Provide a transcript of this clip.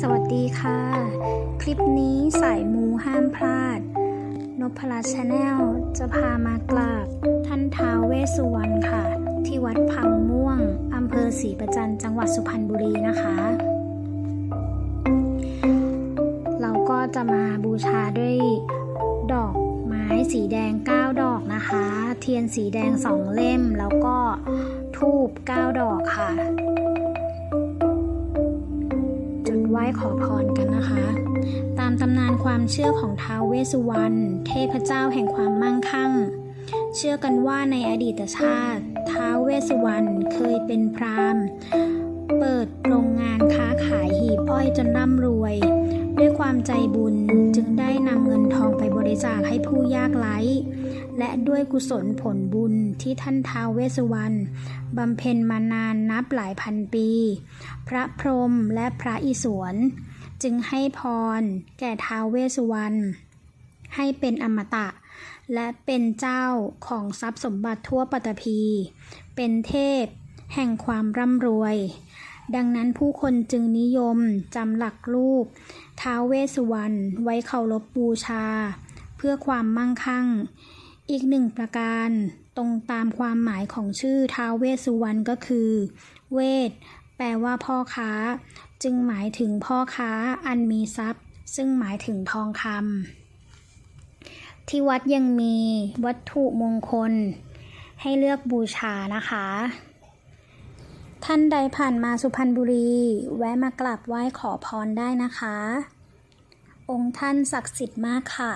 สวัสดีค่ะ คลิปนี้สายมูห้ามพลาด นพรัชาแนลจะพามากราบ ท่านท้าวเวสสุวรรณค่ะ ที่วัดพังม่วงอำเภอศรีประจันจังหวัดสุพรรณบุรีนะคะ เราก็จะมาบูชาด้วยดอกไม้สีแดง 9 ดอกนะคะ เทียนสีแดง 2 เล่มแล้วก็ทูบ9ดอกค่ะ ขอพรกันนะคะ ตามตำนานความเชื่อของท้าวเวสสุวรรณเทพเจ้าแห่งความมั่งคั่ง เชื่อกันว่าในอดีตชาติท้าวเวสสุวรรณเคยเป็นพราหมณ์ เปิดโรงงานค้าขายหีบอ้อยจนร่ำรวย ด้วยความใจบุญจึงได้นำเงินทองไป ริจาคให้ผู้ยากไร้ และด้วยกุศลผลบุญที่ท่านท้าวเวสสุวรรณบำเพ็ญมานานนับหลายพันปี พระพรหมและพระอิศวรจึงให้พรแก่ท้าวเวสสุวรรณให้เป็นอมตะ และเป็นเจ้าของทรัพย์สมบัติทั่วปัตภี เป็นเทพ แห่งความร่ำรวย ดังนั้นผู้คนจึงนิยมจำหลักรูปท้าวเวสสุวรรณไว้เคารพบูชา พื่อความมั่งคั่ง อีกหนึ่งประการ ตรงตามความหมายของชื่อท้าวเวสสุวรรณก็คือ เวท แปลว่าพ่อค้า จึงหมายถึงพ่อค้าอันมีทรัพย์ ซึ่งหมายถึงทองคำที่วัดยังมีวัตถุมงคล ให้เลือกบูชานะคะท่านใดผ่านมาสุพรรณบุรี แวะมากราบไหว้ขอพรได้นะคะ องค์ท่านศักดิ์สิทธิ์มากค่ะ